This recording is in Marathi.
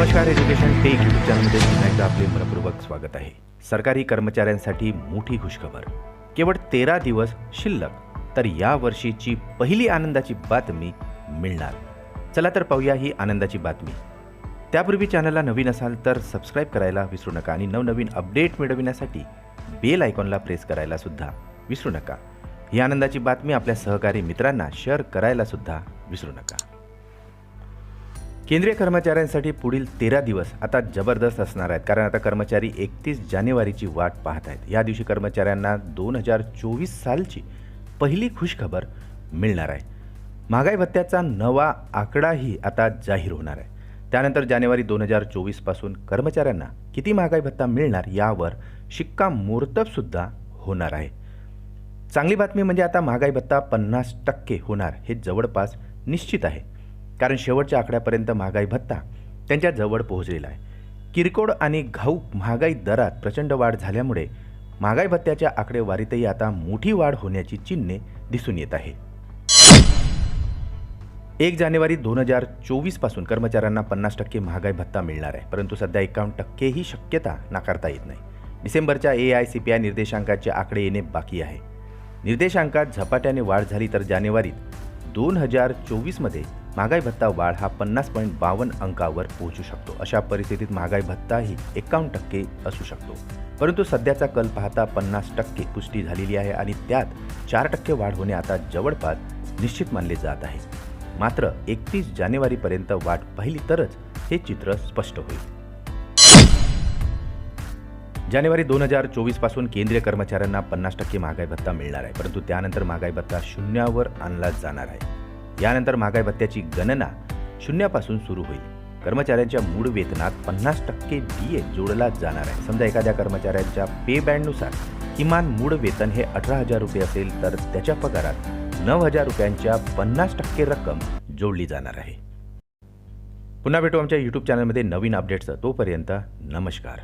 नमस्कार एज्युकेशन टेक यूट्यूब चॅनलमध्ये पुन्हा एकदा आपले मनपूर्वक स्वागत आहे. सरकारी कर्मचाऱ्यांसाठी मोठी खुशखबर केवळ तेरा दिवस शिल्लक तर या वर्षीची पहिली आनंदाची बातमी मिळणार. चला तर पाहूया ही आनंदाची बातमी. त्यापूर्वी चॅनलला नवीन असाल तर सबस्क्राईब करायला विसरू नका आणि नवनवीन अपडेट मिळविण्यासाठी बेल आयकॉनला प्रेस करायला सुद्धा विसरू नका. ही आनंदाची बातमी आपल्या सहकारी मित्रांना शेअर करायला सुद्धा विसरू नका. केंद्रीय कर्मचाऱ्यांसाठी पुढील तेरा दिवस आता जबरदस्त असणार आहेत. कारण आता कर्मचारी एकतीस जानेवारीची वाट पाहत आहेत. या दिवशी कर्मचाऱ्यांना दोन हजार चोवीस सालची पहिली खुशखबर मिळणार आहे. महागाई भत्त्याचा नवा आकडाही आता जाहीर होणार आहे. त्यानंतर जानेवारी दोन हजार चोवीसपासून कर्मचाऱ्यांना किती महागाई भत्ता मिळणार यावर शिक्कामोर्तबसुद्धा होणार आहे. चांगली बातमी म्हणजे आता महागाई भत्ता पन्नास टक्के होणार हे जवळपास निश्चित आहे. कारण शेवटच्या आकड्यापर्यंत महागाई भत्ता त्यांच्या जवळ पोहोचलेला आहे. किरकोळ आणि घाऊक महागाई दरात प्रचंड वाढ झाल्यामुळे महागाई भत्त्याच्या आकडेवारीतही आता मोठी वाढ होण्याची चिन्हे दिसून येत आहे. एक जानेवारी दोन हजार चोवीसपासून कर्मचाऱ्यांना पन्नास टक्के महागाई भत्ता मिळणार आहे. परंतु सध्या एकावन्न टक्के ही शक्यता नाकारता येत नाही. डिसेंबरच्या A I C P I निर्देशांकाचे आकडे येणे बाकी आहे. निर्देशांकात झपाट्याने वाढ झाली तर जानेवारीत दोन हजार चोवीसमध्ये महागाई भत्ता वाढ हा पन्नास पॉईंट बावन्न अंकावर पोहोचू शकतो. अशा परिस्थितीत महागाई भत्ताही एकावन्न टक्के असू शकतो. परंतु सध्याचा कल पाहता पन्नास टक्के पुष्टी झालेली आहे आणि त्यात चार टक्के वाढ होणे आता जवळपास निश्चित मानले जात आहे. मात्र एकतीस जानेवारीपर्यंत वाट पाहिली तरच हे चित्र स्पष्ट होईल. जानेवारी दोन हजार चोवीसपासून केंद्रीय कर्मचाऱ्यांना पन्नास टक्के महागाई भत्ता मिळणार आहे. परंतु त्यानंतर महागाई भत्ता शून्यावर आणला जाणार आहे. यानंतर महागाई भत्त्याची गणना शून्यापासून सुरू होईल. कर्मचाऱ्यांच्या मूळ वेतनात पन्नास टक्के डी ए जोडला जाणार आहे. समजा एखाद्या कर्मचाऱ्यांच्या पे बँडनुसार किमान मूळ वेतन हे अठरा हजार रुपये असेल तर त्याच्या पगारात नऊ हजार रुपयांच्या पन्नास टक्के रक्कम जोडली जाणार आहे. पुन्हा भेटू आमच्या यूट्यूब चॅनलमध्ये नवीन अपडेट्स तोपर्यंत नमस्कार.